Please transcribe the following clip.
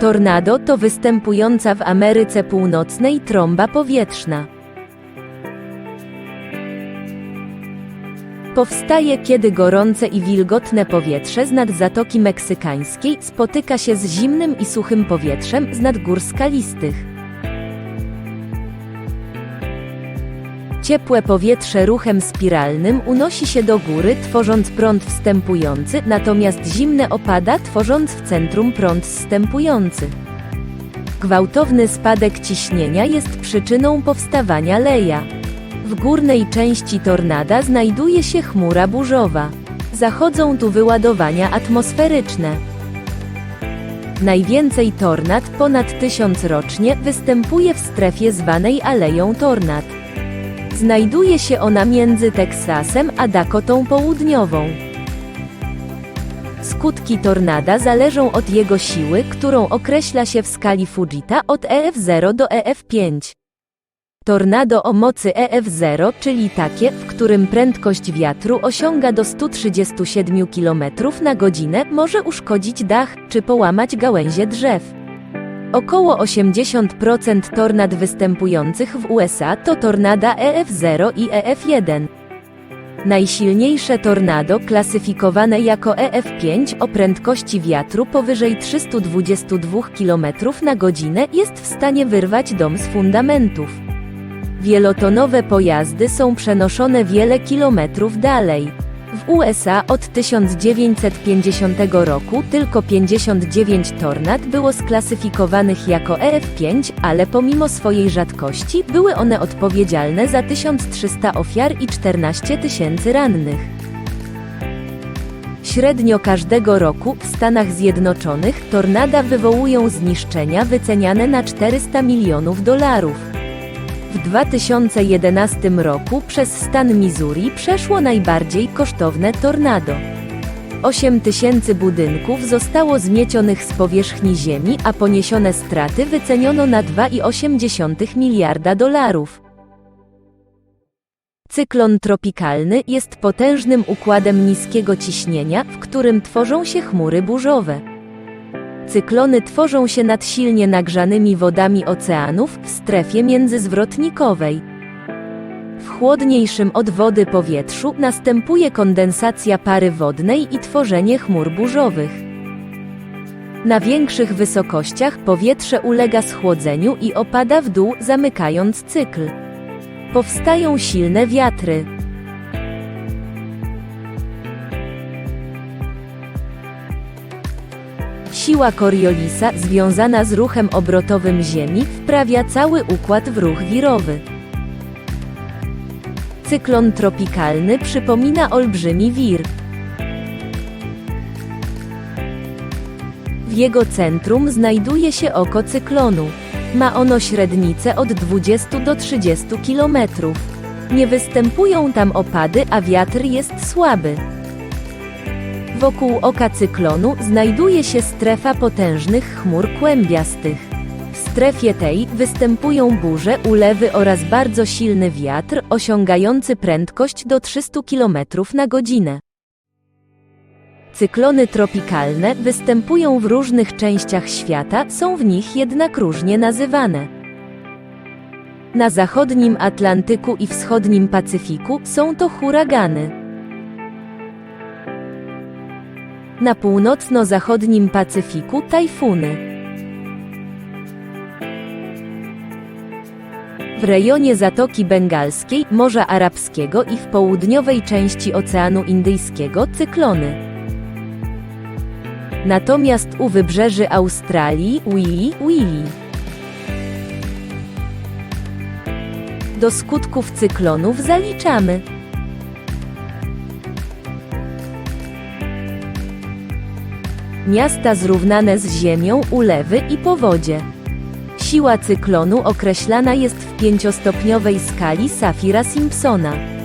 Tornado to występująca w Ameryce Północnej trąba powietrzna. Powstaje, kiedy gorące i wilgotne powietrze z nad Zatoki Meksykańskiej spotyka się z zimnym i suchym powietrzem z nad gór skalistych. Ciepłe powietrze ruchem spiralnym unosi się do góry, tworząc prąd wstępujący, natomiast zimne opada, tworząc w centrum prąd zstępujący. Gwałtowny spadek ciśnienia jest przyczyną powstawania leja. W górnej części tornada znajduje się chmura burzowa. Zachodzą tu wyładowania atmosferyczne. Najwięcej tornad, ponad tysiąc rocznie, występuje w strefie zwanej Aleją Tornad. Znajduje się ona między Teksasem a Dakotą Południową. Skutki tornada zależą od jego siły, którą określa się w skali Fujita od EF0 do EF5. Tornado o mocy EF0, czyli takie, w którym prędkość wiatru osiąga do 137 km na godzinę, może uszkodzić dach czy połamać gałęzie drzew. Około 80% tornad występujących w USA to tornada EF0 i EF1. Najsilniejsze tornado, klasyfikowane jako EF5 o prędkości wiatru powyżej 322 km na godzinę, jest w stanie wyrwać dom z fundamentów. Wielotonowe pojazdy są przenoszone wiele kilometrów dalej. W USA od 1950 roku tylko 59 tornad było sklasyfikowanych jako EF5, ale pomimo swojej rzadkości były one odpowiedzialne za 1300 ofiar i 14 tysięcy rannych. Średnio każdego roku w Stanach Zjednoczonych tornada wywołują zniszczenia wyceniane na 400 milionów dolarów. W 2011 roku przez stan Missouri przeszło najbardziej kosztowne tornado. 8 tysięcy budynków zostało zmiecionych z powierzchni ziemi, a poniesione straty wyceniono na 2,8 miliarda dolarów. Cyklon tropikalny jest potężnym układem niskiego ciśnienia, w którym tworzą się chmury burzowe. Cyklony tworzą się nad silnie nagrzanymi wodami oceanów w strefie międzyzwrotnikowej. W chłodniejszym od wody powietrzu następuje kondensacja pary wodnej i tworzenie chmur burzowych. Na większych wysokościach powietrze ulega schłodzeniu i opada w dół, zamykając cykl. Powstają silne wiatry. Siła Coriolisa związana z ruchem obrotowym Ziemi wprawia cały układ w ruch wirowy. Cyklon tropikalny przypomina olbrzymi wir. W jego centrum znajduje się oko cyklonu. Ma ono średnicę od 20 do 30 km. Nie występują tam opady, a wiatr jest słaby. Wokół oka cyklonu znajduje się strefa potężnych chmur kłębiastych. W strefie tej występują burze, ulewy oraz bardzo silny wiatr osiągający prędkość do 300 km na godzinę. Cyklony tropikalne występują w różnych częściach świata, są w nich jednak różnie nazywane. Na zachodnim Atlantyku i wschodnim Pacyfiku są to huragany. Na północno-zachodnim Pacyfiku tajfuny. W rejonie Zatoki Bengalskiej, Morza Arabskiego i w południowej części Oceanu Indyjskiego cyklony. Natomiast u wybrzeży Australii Willy Willy. Do skutków cyklonów zaliczamy miasta zrównane z ziemią, ulewy i powodzie. Siła cyklonu określana jest w pięciostopniowej skali Safira-Simpsona.